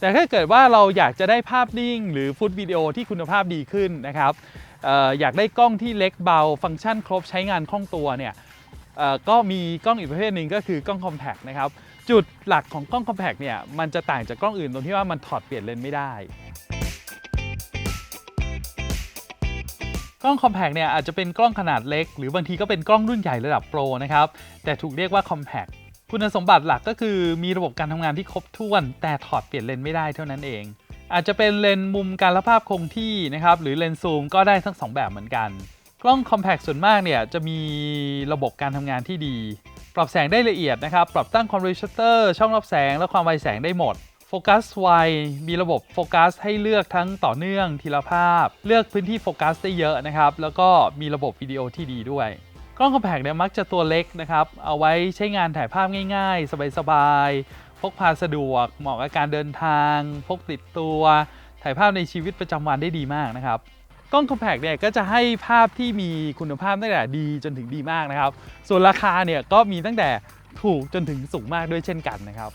แต่ถ้าเกิดว่าเราอยากจะได้ภาพนิ่ง หรือฟุตวิดีโอที่คุณภาพดีขึ้นนะครับออยากได้กล้องที่เล็กเบา ฟังก์ชันครบใช้งานคล่องตัวเนี่ยก็มีกล้องอีกประเภทหนึ่งก็คือกล้องคอมแพกนะครับจุดหลักของกล้องคอมแพกเนี่ยมันจะต่างจากกล้องอื่นตรงที่ว่ามันถอดเปลี่ยนเลนส์ไม่ได้กล้องคอมแพกเนี่ยอาจจะเป็นกล้องขนาดเล็ก หรือบางทีก็เป็นกล้องรุ่นใหญ่ระดับโปรนะครับแต่ถูกเรียกว่าคอมแพก คุณสมบัติหลักก็คือมีระบบการทำงานที่ครบถ้วน แต่ถอดเปลี่ยนเลนส์ไม่ได้เท่านั้นเอง อาจจะเป็นเลนส์มุมการละภาพคงที่นะครับหรือเลนส์ซูมก็ได้ทั้งสองแบบเหมือนกัน กล้องคอมแพกส่วนมากเนี่ยจะมีระบบการทำงานที่ดี ปรับแสงได้ละเอียดนะครับ ปรับตั้งคอมเรสเตอร์ช่องรับแสงและความไวแสงได้หมดโฟกัสไวมีระบบโฟกัสให้เลือกทั้งต่อเนื่องทีละภาพ เลือกพื้นที่โฟกัสได้เยอะนะครับ แล้วก็มีระบบวิดีโอที่ดีด้วย กล้องคอมแพกเนี่ยมักจะตัวเล็กนะครับ เอาไว้ใช้งานถ่ายภาพง่าย ๆ สบายๆ พกพาสะดวก เหมาะกับการเดินทาง พกติดตัว ถ่ายภาพในชีวิตประจำวันได้ดีมากนะครับ กล้องคอมแพกเนี่ยก็จะให้ภาพที่มีคุณภาพตั้งแต่ดีจนถึงดีมากนะครับ ส่วนราคาเนี่ยก็มีตั้งแต่ถูกจนถึงสูงมากด้วยเช่นกันนะครับ